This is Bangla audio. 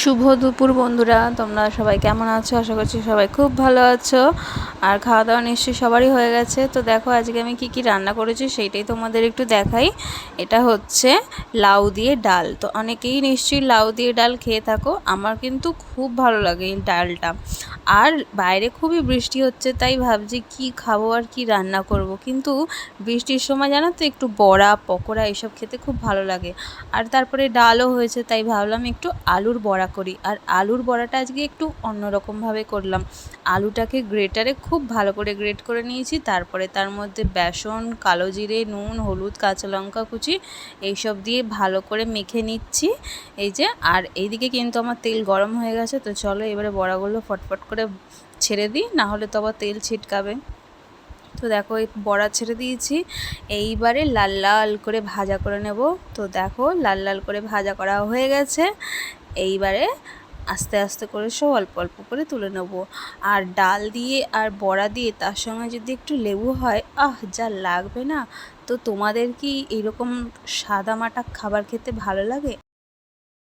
শুভ দুপুর বন্ধুরা তোমরা সবাই কেমন আছো? আশা করছি সবাই খুব ভালো আছো। আর খাওয়া দাওয়া নিশ্চয়ই সবারই হয়ে গেছে। তো দেখো, আজকে আমি কি কি রান্না করেছি সেইটাই তোমাদের একটু দেখাই। এটা হচ্ছে লাউ দিয়ে ডাল। তো অনেকেই নিশ্চয়ই লাউ দিয়ে ডাল খেয়ে থাকো, আমার কিন্তু খুব ভালো লাগে এই ডালটা। আর বাইরে খুবই বৃষ্টি হচ্ছে, তাই ভাবছি কি খাব আর কি রান্না করব। কিন্তু বৃষ্টির সময় জানো তো, একটু বড়া, পকোড়া এসব খেতে খুব ভালো লাগে। আর তারপরে ডালও হয়েছে, তাই ভাবলাম একটু আলুর বড়া করি। আর আলুর বড়াটা আজকে একটু অন্যরকমভাবে করলাম। আলুটাকে গ্রেটারে খুব ভালো করে গ্রেট করে নিয়েছি। তারপরে তার মধ্যে বেসন, কালো জিরে, নুন, হলুদ, কাঁচা লঙ্কা কুচি এইসব দিয়ে ভালো করে মেখে নিচ্ছি। এই যে, আর এইদিকে কিন্তু আমার তেল গরম হয়ে গেছে, তো চলো এবারে বড়াগুলো ফটফট করে ছেড়ে দিই, না হলে তো আবার তেল ছিটকাবে। তো দেখো, এই বড়া ছেড়ে দিয়েছি। এইবারে লাল লাল করে ভাজা করে নেব। তো দেখো, লাল লাল করে ভাজা করা হয়ে গেছে। এইবারে আস্তে আস্তে করে সব অল্প অল্প করে তুলে নেব। আর ডাল দিয়ে আর বড়া দিয়ে তার সঙ্গে যদি একটু লেবু হয়, আহ, যা লাগবে না। তো তোমাদের কি এরকম সাদা মাটা খাবার খেতে ভালো লাগে?